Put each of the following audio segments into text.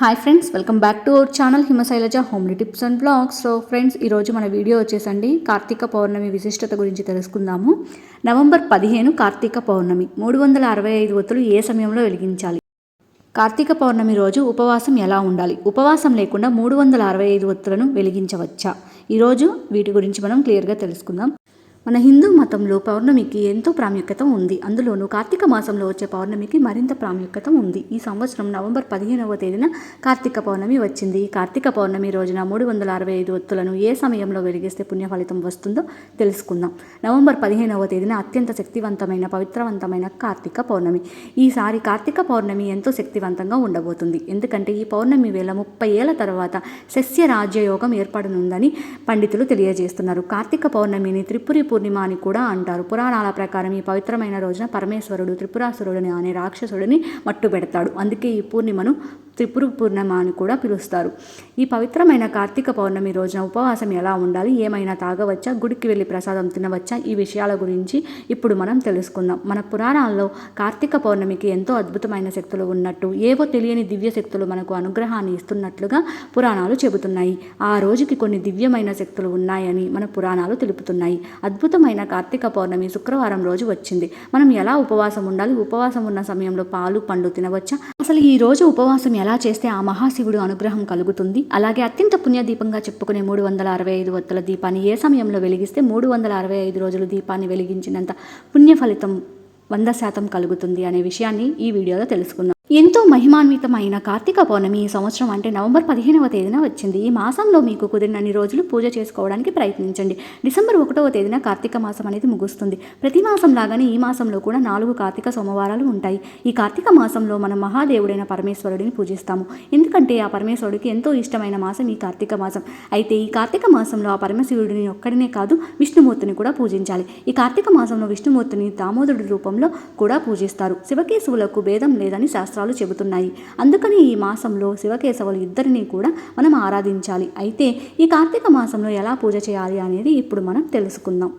Hi friends welcome back to our channel Himashailaja homely tips and blogs so friends ఈరోజు మన video వచ్చేసండి కార్తీక పౌర్ణమి విశిష్టత గురించి తెలుసుకుందాము. నవంబర్ పదిహేను కార్తీక పౌర్ణమి మూడు వందల అరవై ఐదు ఒత్తులు ఏ సమయంలో వెలిగించాలి? కార్తీక పౌర్ణమి రోజు ఉపవాసం ఎలా ఉండాలి? ఉపవాసం లేకుండా మూడు వందల అరవై ఐదు ఒత్తులను వెలిగించవచ్చా? ఈరోజు వీటి గురించి మనం క్లియర్గా తెలుసుకుందాం. మన హిందూ మతంలో పౌర్ణమికి ఎంతో ప్రాముఖ్యత ఉంది. అందులోనూ కార్తీక మాసంలో వచ్చే పౌర్ణమికి మరింత ప్రాముఖ్యత ఉంది. ఈ సంవత్సరం నవంబర్ పదిహేనవ తేదీన కార్తీక పౌర్ణమి వచ్చింది. ఈ కార్తీక పౌర్ణమి రోజున మూడు వందల అరవై ఐదు ఒత్తులను ఏ సమయంలో వెలిగిస్తే పుణ్యఫలితం వస్తుందో తెలుసుకుందాం. నవంబర్ పదిహేనవ తేదీన అత్యంత శక్తివంతమైన పవిత్రవంతమైన కార్తీక పౌర్ణమి. ఈసారి కార్తీక పౌర్ణమి ఎంతో శక్తివంతంగా ఉండబోతుంది. ఎందుకంటే ఈ పౌర్ణమి వేళ ముప్పై ఏళ్ళ తర్వాత సస్య రాజ్యయోగం ఏర్పడనుందని పండితులు తెలియజేస్తున్నారు. కార్తీక పౌర్ణమిని త్రిపురి పూర్ణిమ అని కూడా అంటారు. పురాణాల ప్రకారం ఈ పవిత్రమైన రోజున పరమేశ్వరుడు త్రిపురాసురుడిని అనే రాక్షసుడిని మట్టు పెడతాడు. అందుకే ఈ పూర్ణిమను త్రిపుర పూర్ణిమ అని కూడా పిలుస్తారు. ఈ పవిత్రమైన కార్తీక పౌర్ణమి రోజున ఉపవాసం ఎలా ఉండాలి? ఏమైనా తాగవచ్చా? గుడికి వెళ్ళి ప్రసాదం తినవచ్చా? ఈ విషయాల గురించి ఇప్పుడు మనం తెలుసుకుందాం. మన పురాణాల్లో కార్తీక పౌర్ణమికి ఎంతో అద్భుతమైన శక్తులు ఉన్నట్టు ఏవో తెలియని దివ్య శక్తులు మనకు అనుగ్రహాన్ని ఇస్తున్నట్లుగా పురాణాలు చెబుతున్నాయి. ఆ రోజుకి కొన్ని దివ్యమైన శక్తులు ఉన్నాయని మన పురాణాలు తెలుపుతున్నాయి. అద్భుతమైన కార్తీక పౌర్ణమి శుక్రవారం రోజు వచ్చింది. మనం ఎలా ఉపవాసం ఉండాలి? ఉపవాసం ఉన్న సమయంలో పాలు పండు తినవచ్చా? అసలు ఈ రోజు ఉపవాసం ఎలా చేస్తే ఆ మహాశివుడు అనుగ్రహం కలుగుతుంది? అలాగే అత్యంత పుణ్యదీపంగా చెప్పుకునే మూడు వందల అరవై ఐదు వత్తుల దీపాన్ని ఏ సమయంలో వెలిగిస్తే మూడు వందల అరవై ఐదు రోజులు దీపాన్ని వెలిగించినంత పుణ్య ఫలితం వంద శాతం కలుగుతుంది అనే విషయాన్ని ఈ వీడియోలో తెలుసుకుందాం. ఎంతో మహిమాన్వితమైన కార్తీక పౌర్ణమి ఈ సంవత్సరం అంటే నవంబర్ పదిహేనవ తేదీన వచ్చింది. ఈ మాసంలో మీకు కుదిరినన్ని రోజులు పూజ చేసుకోవడానికి ప్రయత్నించండి. డిసెంబర్ ఒకటవ తేదీన కార్తీక మాసం అనేది ముగుస్తుంది. ప్రతి మాసం లాగానే ఈ మాసంలో కూడా నాలుగు కార్తీక సోమవారాలు ఉంటాయి. ఈ కార్తీక మాసంలో మనం మహాదేవుడైన పరమేశ్వరుడిని పూజిస్తాము. ఎందుకంటే ఆ పరమేశ్వరుడికి ఎంతో ఇష్టమైన మాసం ఈ కార్తీక మాసం. అయితే ఈ కార్తీక మాసంలో ఆ పరమశివుడిని ఒక్కడినే కాదు విష్ణుమూర్తిని కూడా పూజించాలి. ఈ కార్తీక మాసంలో విష్ణుమూర్తిని దామోదరుడి రూపంలో కూడా పూజిస్తారు. శివకేశవులకు భేదం లేదని శాస్త్రం శాస్త్రాలు చెబుతున్నాయి. అందుకని ఈ మాసంలో శివకేశవులు ఇద్దరిని కూడా మనం ఆరాధించాలి. అయితే ఈ కార్తీక మాసంలో ఎలా పూజ చేయాలి అనేది ఇప్పుడు మనం తెలుసుకుందాం.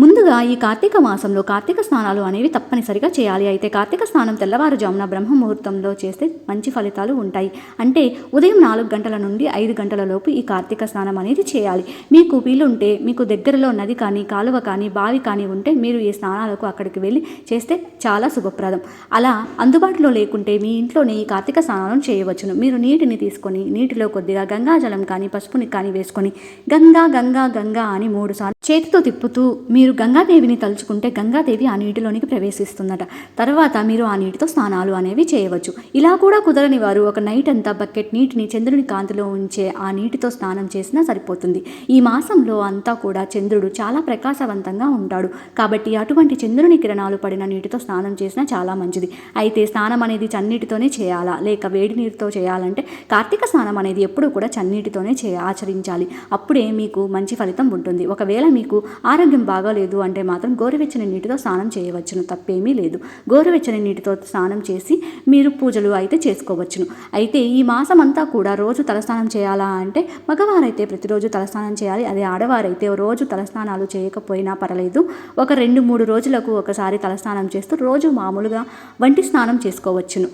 ముందుగా ఈ కార్తీక మాసంలో కార్తీక స్నానాలు అనేవి తప్పనిసరిగా చేయాలి. అయితే కార్తీక స్నానం తెల్లవారుజామున బ్రహ్మ ముహూర్తంలో చేస్తే మంచి ఫలితాలు ఉంటాయి. అంటే ఉదయం నాలుగు గంటల నుండి ఐదు గంటల లోపు ఈ కార్తీక స్నానం అనేది చేయాలి. మీకు వీలుంటే మీకు దగ్గరలో నది కానీ కాలువ కానీ బావి కానీ ఉంటే మీరు ఈ స్నానాలకు అక్కడికి వెళ్ళి చేస్తే చాలా శుభప్రదం. అలా అందుబాటులో లేకుంటే మీ ఇంట్లోనే ఈ కార్తీక స్నానాలను చేయవచ్చును. మీరు నీటిని తీసుకొని నీటిలో కొద్దిగా గంగాజలం కానీ పసుపుని కానీ వేసుకొని గంగా గంగా గంగా అని మూడు సార్లు చేతితో తిప్పుతూ మీరు మీరు గంగాదేవిని తలుచుకుంటే గంగాదేవి ఆ నీటిలోనికి ప్రవేశిస్తుందట. తర్వాత మీరు ఆ నీటితో స్నానాలు అనేవి చేయవచ్చు. ఇలా కూడా కుదరని వారు ఒక నైట్ అంతా బకెట్ నీటిని చంద్రుని కాంతిలో ఉంచే ఆ నీటితో స్నానం చేసినా సరిపోతుంది. ఈ మాసంలో అంతా కూడా చంద్రుడు చాలా ప్రకాశవంతంగా ఉంటాడు. కాబట్టి అటువంటి చంద్రుని కిరణాలు పడిన నీటితో స్నానం చేసినా చాలా మంచిది. అయితే స్నానం అనేది చన్నీటితోనే చేయాలా? లేక వేడి నీటితో చేయాలంటే కార్తీక స్నానం అనేది ఎప్పుడూ కూడా చన్నీటితోనే చే ఆచరించాలి. అప్పుడే మీకు మంచి ఫలితం ఉంటుంది. ఒకవేళ మీకు ఆరోగ్యం బాగా లేదు అంటే మాత్రం గోరువెచ్చని నీటితో స్నానం చేయవచ్చును తప్పేమీ లేదు. గోరువెచ్చని నీటితో స్నానం చేసి మీరు పూజలు అయితే చేసుకోవచ్చును. అయితే ఈ మాసం అంతా కూడా రోజు తలస్నానం చేయాలా అంటే మగవారైతే ప్రతిరోజు తలస్నానం చేయాలి. అదే ఆడవారైతే రోజు తలస్నానాలు చేయకపోయినా పర్లేదు ఒక రెండు మూడు రోజులకు ఒకసారి తలస్నానం చేస్తూ రోజు మామూలుగా వంటి స్నానం చేసుకోవచ్చును.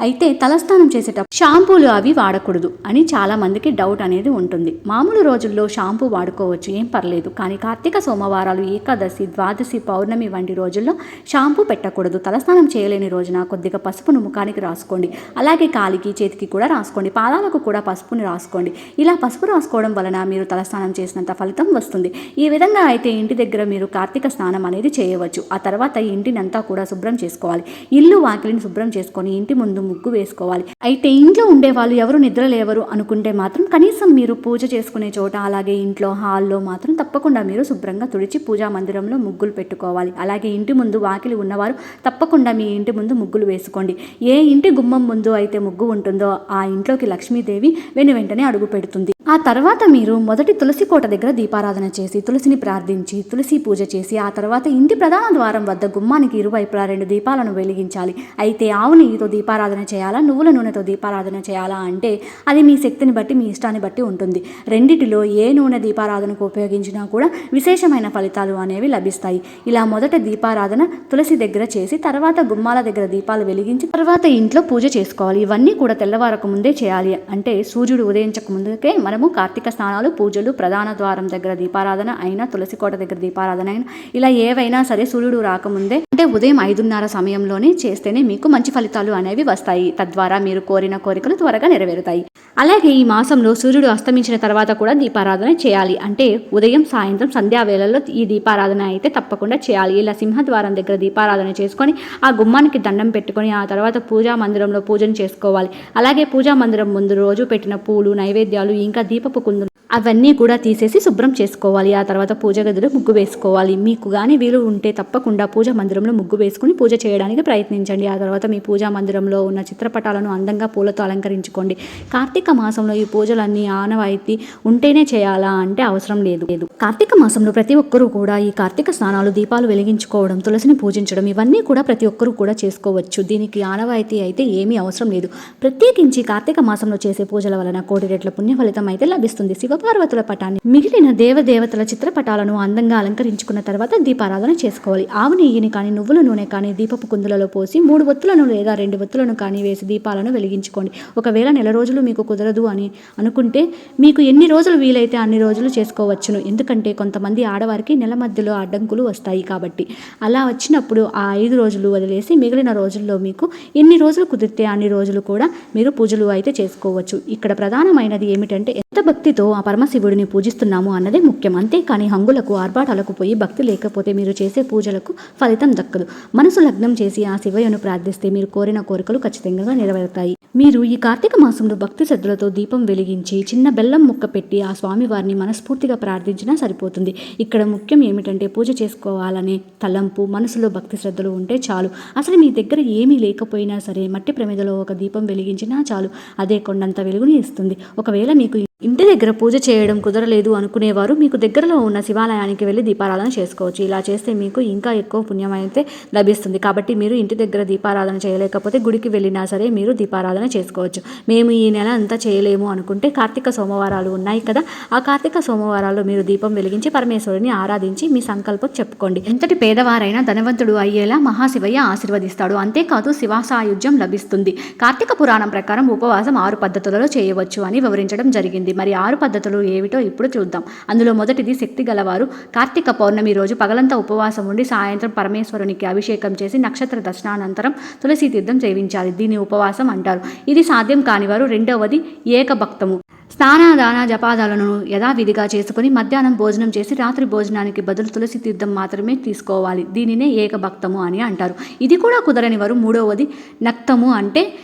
అయితే తలస్నానం చేసేటప్పుడు షాంపూలు అవి వాడకూడదు అని చాలా మందికి డౌట్ అనేది ఉంటుంది. మామూలు రోజుల్లో షాంపూ వాడుకోవచ్చు ఏం పర్లేదు. కానీ కార్తీక సోమవారాలు ఏకాదశి ద్వాదశి పౌర్ణమి వంటి రోజుల్లో షాంపూ పెట్టకూడదు. తలస్నానం చేయలేని రోజున కొద్దిగా పసుపును ముఖానికి రాసుకోండి. అలాగే కాలికి చేతికి కూడా రాసుకోండి. పాదాలకు కూడా పసుపుని రాసుకోండి. ఇలా పసుపు రాసుకోవడం వలన మీరు తలస్నానం చేసినంత ఫలితం వస్తుంది. ఈ విధంగా అయితే ఇంటి దగ్గర మీరు కార్తీక స్నానం అనేది చేయవచ్చు. ఆ తర్వాత ఇంటినంతా కూడా శుభ్రం చేసుకోవాలి. ఇల్లు వాకిలిని శుభ్రం చేసుకొని ఇంటి ముందు ముగ్గు వేసుకోవాలి. అయితే ఇంట్లో ఉండే వాళ్ళు ఎవరు నిద్రలేవరు అనుకుంటే మాత్రం కనీసం మీరు పూజ చేసుకునే చోట అలాగే ఇంట్లో హాల్లో మాత్రం తప్పకుండా మీరు శుభ్రంగా తుడిచి పూజా మందిరంలో ముగ్గులు పెట్టుకోవాలి. అలాగే ఇంటి ముందు వాకిలి ఉన్నవారు తప్పకుండా మీ ఇంటి ముందు ముగ్గులు వేసుకోండి. ఏ ఇంటి గుమ్మం ముందు అయితే ముగ్గు ఉంటుందో ఆ ఇంట్లోకి లక్ష్మీదేవి వెను వెంటనే అడుగు పెడుతుంది. ఆ తర్వాత మీరు మొదటి తులసి కోట దగ్గర దీపారాధన చేసి తులసిని ప్రార్థించి తులసి పూజ చేసి ఆ తర్వాత ఇంటి ప్రధాన ద్వారం వద్ద గుమ్మానికి ఇరువైపులా రెండు దీపాలను వెలిగించాలి. అయితే ఆవు నెయ్యితో దీపారాధన చేయాలా? నువ్వుల నూనెతో దీపారాధన చేయాలా అంటే అది మీ శక్తిని బట్టి మీ ఇష్టాన్ని బట్టి ఉంటుంది. రెండిటిలో ఏ నూనె దీపారాధనకు ఉపయోగించినా కూడా విశేషమైన ఫలితాలు అనేవి లభిస్తాయి. ఇలా మొదట దీపారాధన తులసి దగ్గర చేసి తర్వాత గుమ్మాల దగ్గర దీపాలు వెలిగించి తర్వాత ఇంట్లో పూజ చేసుకోవాలి. ఇవన్నీ కూడా తెల్లవారక ముందే చేయాలి. అంటే సూర్యుడు ఉదయించక ముందుకే మనము కార్తీక స్నానాలు పూజలు ప్రధాన ద్వారం దగ్గర దీపారాధన అయినా తులసి కోట దగ్గర దీపారాధన అయినా ఇలా ఏవైనా సరే సూర్యుడు రాకముందే అంటే ఉదయం ఐదున్నర సమయంలోనే చేస్తేనే మీకు మంచి ఫలితాలు అనేవి వస్తాయి. తద్వారా మీరు కోరిన కోరికలు త్వరగా నెరవేరుతాయి. అలాగే ఈ మాసంలో సూర్యుడు అస్తమించిన తర్వాత కూడా దీపారాధన చేయాలి. అంటే ఉదయం సాయంత్రం సంధ్యా వేళల్లో ఈ దీపారాధన అయితే తప్పకుండా చేయాలి. ఇలా సింహద్వారం దగ్గర దీపారాధన చేసుకొని ఆ గుమ్మానికి దండం పెట్టుకొని ఆ తర్వాత పూజా మందిరంలో పూజను చేసుకోవాలి. అలాగే పూజా మందిరం ముందు రోజు పెట్టిన పూలు నైవేద్యాలు ఇంకా దీపపు కుందులు అవన్నీ కూడా తీసేసి శుభ్రం చేసుకోవాలి. ఆ తర్వాత పూజ గదిలో ముగ్గు వేసుకోవాలి. మీకు కానీ వీలు ఉంటే తప్పకుండా పూజ మందిరంలో ముగ్గు వేసుకుని పూజ చేయడానికి ప్రయత్నించండి. ఆ తర్వాత మీ పూజా మందిరంలో ఉన్న చిత్రపటాలను అందంగా పూలతో అలంకరించుకోండి. కార్తీక మాసంలో ఈ పూజలన్నీ ఆనవాయితీ ఉంటేనే చేయాలా అంటే అవసరం లేదు. లేదు కార్తీక మాసంలో ప్రతి ఒక్కరూ కూడా ఈ కార్తీక స్నానాలు దీపాలు వెలిగించుకోవడం తులసిని పూజించడం ఇవన్నీ కూడా ప్రతి ఒక్కరూ కూడా చేసుకోవచ్చు. దీనికి ఆనవాయితీ అయితే ఏమీ అవసరం లేదు. ప్రత్యేకించి కార్తీక మాసంలో చేసే పూజల వలన కోటి రెట్ల పుణ్య ఫలితం అయితే లభిస్తుంది. శివపార్వతుల పటాన్ని మిగిలిన దేవదేవతల చిత్రపటాలను అందంగా అలంకరించుకున్న తర్వాత దీపారాధన చేసుకోవాలి. ఆవు నెయ్యిని కానీ నువ్వుల నూనె కానీ దీపపు కుందులలో పోసి మూడు ఒత్తులను లేదా రెండు ఒత్తులను కానీ వేసి దీపాలను వెలిగించుకోండి. ఒకవేళ నెల రోజులు మీకు కుదరదు అని అనుకుంటే మీకు ఎన్ని రోజులు వీలైతే అన్ని రోజులు చేసుకోవచ్చును. ఎందుకంటే కొంతమంది ఆడవారికి నెల మధ్యలో అడ్డంకులు వస్తాయి కాబట్టి. అలా వచ్చినప్పుడు ఆ ఐదు రోజులు వదిలేసి మిగిలిన రోజుల్లో మీకు ఎన్ని రోజులు కుదిరితే అన్ని రోజులు కూడా మీరు పూజలు అయితే చేసుకోవచ్చు. ఇక్కడ ప్రధానమైనది ఏమిటంటే ఎంత భక్తితో ఆ పరమశివుడిని పూజిస్తున్నాము అన్నదే ముఖ్యం. అంతేకాని హంగులకు ఆర్భాటాలకు పోయి భక్తి లేకపోతే మీరు చేసే పూజలకు ఫలితం దక్కదు. మనసు లగ్నం చేసి ఆ శివయ్యను ప్రార్థిస్తే మీరు కోరిన కోరికలు ఖచ్చితంగా నెరవేరుతాయి. మీరు ఈ కార్తీక మాసంలో భక్తి శ్రద్ధలతో దీపం వెలిగించి చిన్న బెల్లం ముక్క పెట్టి ఆ స్వామివారిని మనస్ఫూర్తిగా ప్రార్థించినా సరిపోతుంది. ఇక్కడ ముఖ్యం ఏమిటంటే పూజ చేసుకోవాలనే తలంపు మనసులో భక్తి శ్రద్ధలు ఉంటే చాలు. అసలు మీ దగ్గర ఏమీ లేకపోయినా సరే మట్టి ప్రమిదలో ఒక దీపం వెలిగించినా చాలు. అదే కొండంత వెలుగుని ఇస్తుంది. ఒకవేళ మీకు ఇంటి దగ్గర పూజ చేయడం కుదరలేదు అనుకునేవారు. మీకు దగ్గరలో ఉన్న శివాలయానికి వెళ్ళి దీపారాధన చేసుకోవచ్చు. ఇలా చేస్తే మీకు ఇంకా ఎక్కువ పుణ్యం అయితే లభిస్తుంది. కాబట్టి మీరు ఇంటి దగ్గర దీపారాధన చేయలేకపోతే గుడికి వెళ్ళినా సరే మీరు దీపారాధన చేసుకోవచ్చు. మేము ఈ నెల అంతా చేయలేము అనుకుంటే కార్తీక సోమవారాలు ఉన్నాయి కదా. ఆ కార్తీక సోమవారాల్లో మీరు దీపం వెలిగించి పరమేశ్వరుని ఆరాధించి మీ సంకల్పం చెప్పుకోండి. ఎంతటి పేదవారైనా ధనవంతుడు అయ్యేలా మహాశివయ్య ఆశీర్వదిస్తాడు. అంతేకాదు శివాసాయుధ్యం లభిస్తుంది. కార్తీక పురాణం ప్రకారం ఉపవాసం ఆరు పద్ధతులలో చేయవచ్చు అని వివరించడం జరిగింది. మరి ఆరు పద్ధతులు ఏమిటో ఇప్పుడు చూద్దాం. అందులో మొదటిది శక్తి గలవారు. కార్తీక పౌర్ణమి రోజు పగలంతా ఉపవాసం ఉండి సాయంత్రం పరమేశ్వరునికి అభిషేకం చేసి నక్షత్ర దర్శనానంతరం తులసి తీర్థం సేవించాలి దీన్ని ఉపవాసం అంటారు. ఇది సాధ్యం కానివారు రెండవది ఏకభక్తము. స్నానాదాన జపాదాలను యథావిధిగా చేసుకుని మధ్యాహ్నం భోజనం చేసి రాత్రి భోజనానికి బదులు తులసి తీర్థం మాత్రమే తీసుకోవాలి. దీనినే ఏకభక్తము అని అంటారు. ఇది కూడా కుదరని వారు మూడవది నక్తము అంటే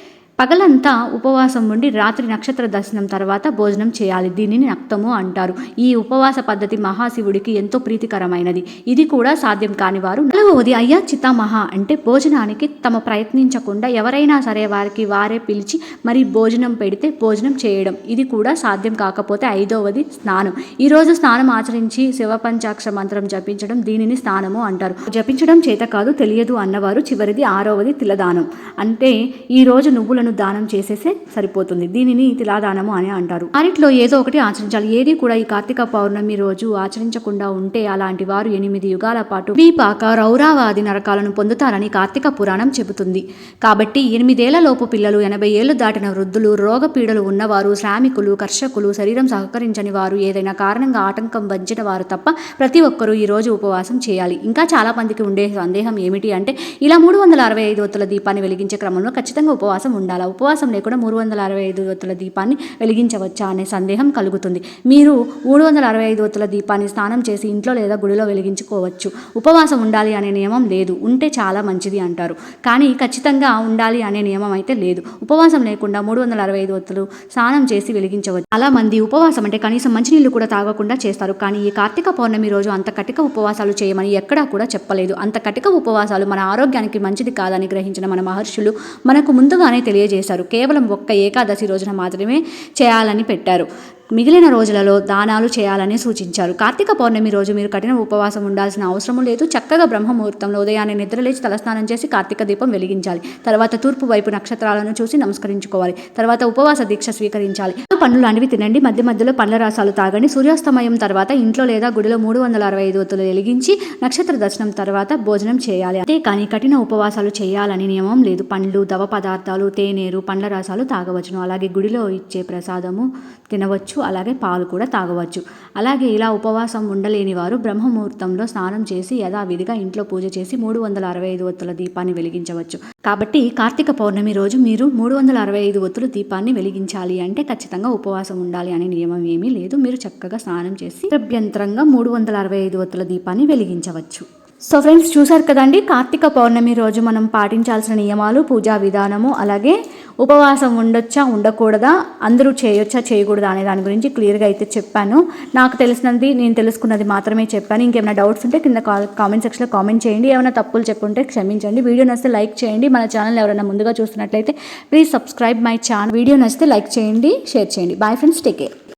పగలంతా ఉపవాసం ఉండి రాత్రి నక్షత్ర దర్శనం తర్వాత భోజనం చేయాలి. దీనిని నక్తము అంటారు. ఈ ఉపవాస పద్ధతి మహాశివుడికి ఎంతో ప్రీతికరమైనది. ఇది కూడా సాధ్యం కాని వారు నాలుగవది అయ్యా చితామహ అంటే భోజనానికి తమ ప్రయత్నించకుండా ఎవరైనా సరే వారికి వారే పిలిచి మరి భోజనం పెడితే భోజనం చేయడం. ఇది కూడా సాధ్యం కాకపోతే ఐదవది స్నానం. ఈరోజు స్నానం ఆచరించి శివపంచాక్ష మంత్రం జపించడం దీనిని స్నానము అంటారు. జపించడం చేత కాదు తెలియదు అన్నవారు చివరిది ఆరవది తిలదానం. అంటే ఈ రోజు నువ్వులను దానం చేసేసే సరిపోతుంది. దీనిని తిలాదానము అని అంటారు. అన్నిట్లో ఏదో ఒకటి ఆచరించాలి. ఏది కూడా ఈ కార్తీక పౌర్ణమి రోజు ఆచరించకుండా ఉంటే అలాంటి వారు ఎనిమిది యుగాల పాటు వీపాక రౌరావాది నరకాలను పొందుతారని కార్తీక పురాణం చెబుతుంది. కాబట్టి ఎనిమిదేళ్ళ లోపు పిల్లలు ఎనభై ఏళ్ళు దాటిన వృద్ధులు రోగపీడలు ఉన్నవారు శ్రామికులు కర్షకులు శరీరం సహకరించని వారు ఏదైనా కారణంగా ఆటంకం వంచిన వారు తప్ప ప్రతి ఒక్కరూ ఈ రోజు ఉపవాసం చేయాలి. ఇంకా చాలా మందికి ఉండే సందేహం ఏమిటి అంటే ఇలా మూడు వందల అరవై ఐదు ఒత్తుల దీపాన్ని వెలిగించే క్రమంలో ఖచ్చితంగా ఉపవాసం ఉండాలి. అలా ఉపవాసం లేకుండా మూడు వందల అరవై ఐదు ఒత్తుల దీపాన్ని వెలిగించవచ్చా అనే సందేహం కలుగుతుంది. మీరు మూడు వందల అరవై ఐదు ఒత్తుల దీపాన్ని స్నానం చేసి ఇంట్లో లేదా గుడిలో వెలిగించుకోవచ్చు. ఉపవాసం ఉండాలి అనే నియమం లేదు. ఉంటే చాలా మంచిది అంటారు. కానీ ఖచ్చితంగా ఉండాలి అనే నియమం అయితే లేదు. ఉపవాసం లేకుండా మూడు వందల అరవై ఐదు ఒత్తులు స్నానం చేసి వెలిగించవచ్చు. చాలా మంది ఉపవాసం అంటే కనీసం మంచినీళ్ళు కూడా తాగకుండా చేస్తారు. కానీ ఈ కార్తీక పౌర్ణమి రోజు అంత కటిక ఉపవాసాలు చేయమని ఎక్కడా కూడా చెప్పలేదు. అంత కటిక ఉపవాసాలు మన ఆరోగ్యానికి మంచిది కాదని గ్రహించిన మన మహర్షులు మనకు ముందుగానే తెలియజేశారు. కేవలం ఒక్క ఏకాదశి రోజున మాత్రమే చేయాలని పెట్టారు. మిగిలిన రోజులలో దానాలు చేయాలని సూచించారు. కార్తీక పౌర్ణమి రోజు మీరు కఠిన ఉపవాసం ఉండాల్సిన అవసరం లేదు. చక్కగా బ్రహ్మముహూర్తంలో ఉదయాన్నే నిద్రలేచి తలస్నానం చేసి కార్తీక దీపం వెలిగించాలి. తర్వాత తూర్పు వైపు నక్షత్రాలను చూసి నమస్కరించుకోవాలి. తర్వాత ఉపవాస దీక్ష స్వీకరించాలి. పండ్లు లాంటివి తినండి. మధ్య మధ్యలో పండ్ల రసాలు తాగండి. సూర్యాస్తమయం తర్వాత ఇంట్లో లేదా గుడిలో మూడు వందల అరవై ఐదు ఒత్తులు వెలిగించి నక్షత్ర దర్శనం తర్వాత భోజనం చేయాలి. అంతే కానీ కఠిన ఉపవాసాలు చేయాలని నియమం లేదు. పండ్లు దవ పదార్థాలు తేనీరు పండ్ల రసాలు తాగవచ్చును. అలాగే గుడిలో ఇచ్చే ప్రసాదము తినవచ్చు అలాగే పాలు కూడా తాగవచ్చు. అలాగే ఇలా ఉపవాసం ఉండలేని వారు బ్రహ్మముహూర్తంలో స్నానం చేసి యథావిధిగా ఇంట్లో పూజ చేసి మూడు వందల అరవై ఐదు ఒత్తుల దీపాన్ని వెలిగించవచ్చు. కాబట్టి కార్తీక పౌర్ణమి రోజు మీరు మూడు వందల అరవై ఐదు ఒత్తుల దీపాన్ని వెలిగించాలి అంటే ఖచ్చితంగా ఉపవాసం ఉండాలి అనే నియమం ఏమీ లేదు. మీరు చక్కగా స్నానం చేసి అభ్యంతరంగా మూడు వందల అరవై ఐదు ఒత్తుల దీపాన్ని వెలిగించవచ్చు. సో ఫ్రెండ్స్ చూసారు కదండి? కార్తీక పౌర్ణమి రోజు మనం పాటించాల్సిన నియమాలు పూజా విధానము అలాగే ఉపవాసం ఉండొచ్చా ఉండకూడదా అందరూ చేయొచ్చా చేయకూడదా అనే దాని గురించి క్లియర్గా అయితే చెప్పాను. నాకు తెలిసినది నేను తెలుసుకున్నది మాత్రమే చెప్పాను. ఇంకేమైనా డౌట్స్ ఉంటే కింద కామెంట్ సెక్షన్లో కామెంట్ చేయండి. ఏమైనా తప్పులు చెప్పుంటే క్షమించండి. వీడియో నచ్చితే లైక్ చేయండి. మన ఛానల్ ఎవరైనా ముందుగా చూస్తున్నట్లయితే please subscribe my channel. Video నచ్చితే లైక్ చేయండి షేర్ చేయండి. Bye friends take care